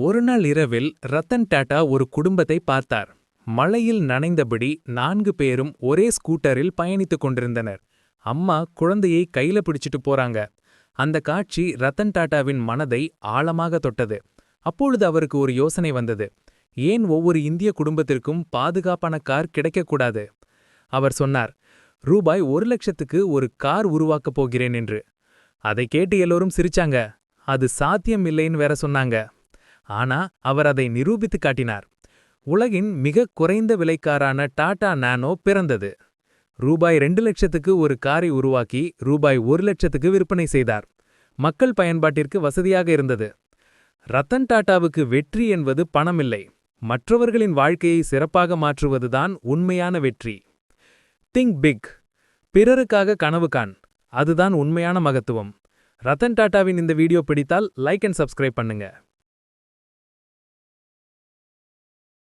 ஒருநாள் இரவில் ரத்தன் டாடா ஒரு குடும்பத்தை பார்த்தார். மழையில் நனைந்தபடி நான்கு பேரும் ஒரே ஸ்கூட்டரில் பயணித்துக் கொண்டிருந்தனர். அம்மா குழந்தையை கையில பிடிச்சிட்டு போறாங்க. அந்த காட்சி ரத்தன் டாடாவின் மனதை ஆழமாக தொட்டது. அப்பொழுது அவருக்கு ஒரு யோசனை வந்தது. ஏன் ஒவ்வொரு இந்திய குடும்பத்திற்கும் பாதுகாப்பான கார் கிடைக்கக்கூடாது? அவர் சொன்னார் ரூபாய் ஒரு லட்சத்துக்கு ஒரு கார் உருவாக்கப் போகிறேன் என்று. அதை கேட்டு எல்லோரும் சிரிச்சாங்க. அது சாத்தியம் இல்லைன்னு வேற சொன்னாங்க. ஆனா அவர் அதை நிரூபித்து காட்டினார். உலகின் மிக குறைந்த விலைக்காரான டாடா நானோ பிறந்தது. ரூபாய் ரெண்டு லட்சத்துக்கு ஒரு காரை உருவாக்கி ரூபாய் ஒரு லட்சத்துக்கு விற்பனை செய்தார். மக்கள் பயன்பாட்டிற்கு வசதியாக இருந்தது. ரத்தன் டாடாவுக்கு வெற்றி என்பது பணமில்லை. மற்றவர்களின் வாழ்க்கையை சிறப்பாக மாற்றுவதுதான் உண்மையான வெற்றி. Think big. பிறருக்காக கனவு காண். அதுதான் உண்மையான மகத்துவம். ரத்தன் டாடாவின் இந்த வீடியோ பிடித்தால் லைக் அண்ட் சப்ஸ்கிரைப் பண்ணுங்க.